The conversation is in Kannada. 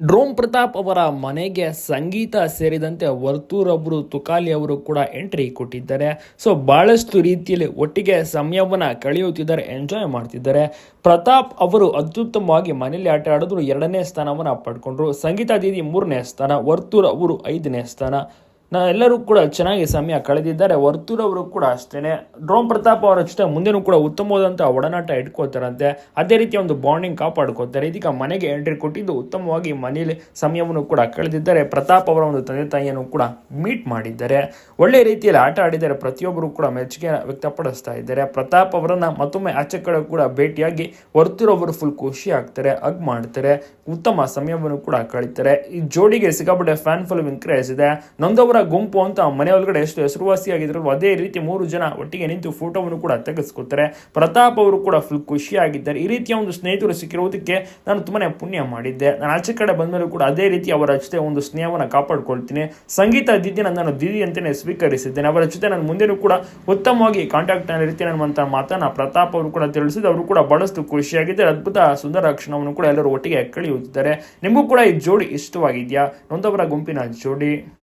ಡ್ರೋಮ್ ಪ್ರತಾಪ್ ಅವರ ಮನೆಗೆ ಸಂಗೀತ ಸೇರಿದಂತೆ ವರ್ತೂರೊಬ್ಬರು ತುಕಾಲಿ ಅವರು ಕೂಡ ಎಂಟ್ರಿ ಕೊಟ್ಟಿದ್ದಾರೆ. ಸೊ ಬಹಳಷ್ಟು ರೀತಿಯಲ್ಲಿ ಒಟ್ಟಿಗೆ ಸಮಯವನ್ನು ಕಳೆಯುತ್ತಿದ್ದಾರೆ ಎಂಜಾಯ್ ಮಾಡ್ತಿದ್ದಾರೆ. ಪ್ರತಾಪ್ ಅವರು ಅತ್ಯುತ್ತಮವಾಗಿ ಮನೆಯಲ್ಲಿ ಆಟ ಆಡಿದ್ರು, ಎರಡನೇ ಸ್ಥಾನವನ್ನು ಪಡ್ಕೊಂಡ್ರು. ಸಂಗೀತ ದೀದಿ ಮೂರನೇ ಸ್ಥಾನ, ವರ್ತೂರ್ ಅವರು ಐದನೇ ಸ್ಥಾನ. ನಾ ಎಲ್ಲರೂ ಕೂಡ ಚೆನ್ನಾಗಿ ಸಮಯ ಕಳೆದಿದ್ದಾರೆ. ವರ್ತೂರವರು ಕೂಡ ಅಷ್ಟೇ ಡ್ರೋಮ್ ಪ್ರತಾಪ್ ಅವರ ಜೊತೆ ಮುಂದೆನೂ ಕೂಡ ಉತ್ತಮವಾದಂಥ ಒಡನಾಟ ಇಟ್ಕೋತಾರಂತೆ. ಅದೇ ರೀತಿಯ ಒಂದು ಬಾಂಡಿಂಗ್ ಕಾಪಾಡ್ಕೋತಾರೆ. ಇದೀಗ ಮನೆಗೆ ಎಂಟ್ರಿ ಕೊಟ್ಟಿದ್ದು ಉತ್ತಮವಾಗಿ ಮನೆಯಲ್ಲಿ ಸಮಯವನ್ನು ಕೂಡ ಕಳೆದಿದ್ದಾರೆ. ಪ್ರತಾಪ್ ಅವರ ಒಂದು ತಂದೆ ತಾಯಿಯನ್ನು ಕೂಡ ಮೀಟ್ ಮಾಡಿದ್ದಾರೆ. ಒಳ್ಳೆ ರೀತಿಯಲ್ಲಿ ಆಟ ಆಡಿದ್ದಾರೆ. ಪ್ರತಿಯೊಬ್ಬರು ಕೂಡ ಮೆಚ್ಚುಗೆ ವ್ಯಕ್ತಪಡಿಸ್ತಾ ಇದ್ದಾರೆ. ಪ್ರತಾಪ್ ಅವರನ್ನ ಮತ್ತೊಮ್ಮೆ ಆಚೆ ಕಡೆ ಕೂಡ ಭೇಟಿಯಾಗಿ ವರ್ತೂರವರು ಫುಲ್ ಖುಷಿ ಆಗ್ತಾರೆ ಅಗ್ ಮಾಡ್ತಾರೆ, ಉತ್ತಮ ಸಮಯವನ್ನು ಕೂಡ ಕಳೀತಾರೆ. ಈ ಜೋಡಿಗೆ ಸಿಕ್ಕಾಪಟ್ಟೆ ಫ್ಯಾನ್ ಫುಲ್ ಕ್ರೇಜ್ ಇದೆ. ನೊಂದವರ ಗುಂಪು ಅಂತ ಮನೆ ಒಳಗಡೆ ಎಷ್ಟು ಹೆಸರುವಾಸಿಯಾಗಿದ್ರು ಅದೇ ರೀತಿ ಮೂರು ಜನ ಒಟ್ಟಿಗೆ ನಿಂತು ಫೋಟೋವನ್ನು ಕೂಡ ತೆಗೆಸ್ಕೊತಾರೆ. ಪ್ರತಾಪ್ ಅವರು ಕೂಡ ಫುಲ್ ಖುಷಿಯಾಗಿದ್ದಾರೆ. ಈ ರೀತಿಯ ಒಂದು ಸ್ನೇಹಿತರು ಸಿಕ್ಕಿರುವುದಕ್ಕೆ ನಾನು ತುಂಬಾನೇ ಪುಣ್ಯ ಮಾಡಿದ್ದೆ. ನಾನು ಆಚೆ ಕಡೆ ಬಂದಮೇಲೆ ಕೂಡ ಅದೇ ರೀತಿ ಅವರ ಜೊತೆ ಒಂದು ಸ್ನೇಹವನ್ನು ಕಾಪಾಡ್ಕೊಳ್ತೀನಿ. ಸಂಗೀತ ದಿದ್ದಿನ ನಾನು ದಿದಿ ಅಂತಾನೆ ಸ್ವೀಕರಿಸಿದ್ದೇನೆ. ಅವರ ಜೊತೆ ನಾನು ಮುಂದೆನೂ ಕೂಡ ಉತ್ತಮವಾಗಿ ಕಾಂಟ್ಯಾಕ್ಟ್ ಇರ್ತೀನಿ ಅನ್ನುವಂಥ ಮಾತನ್ನ ಪ್ರತಾಪ್ ಅವರು ಕೂಡ ತಿಳಿಸಿದ್ದು, ಅವರು ಕೂಡ ಬಹಳಷ್ಟು ಖುಷಿಯಾಗಿದ್ದಾರೆ. ಅದ್ಭುತ ಸುಂದರ ಕ್ಷಣವನ್ನು ಕೂಡ ಎಲ್ಲರೂ ಒಟ್ಟಿಗೆ ಕಳೆಯುತ್ತಿದ್ದಾರೆ. ನಿಮಗೂ ಕೂಡ ಈ ಜೋಡಿ ಇಷ್ಟವಾಗಿದೆಯಾ? ನೊಂದವರ ಗುಂಪಿನ ಜೋಡಿ.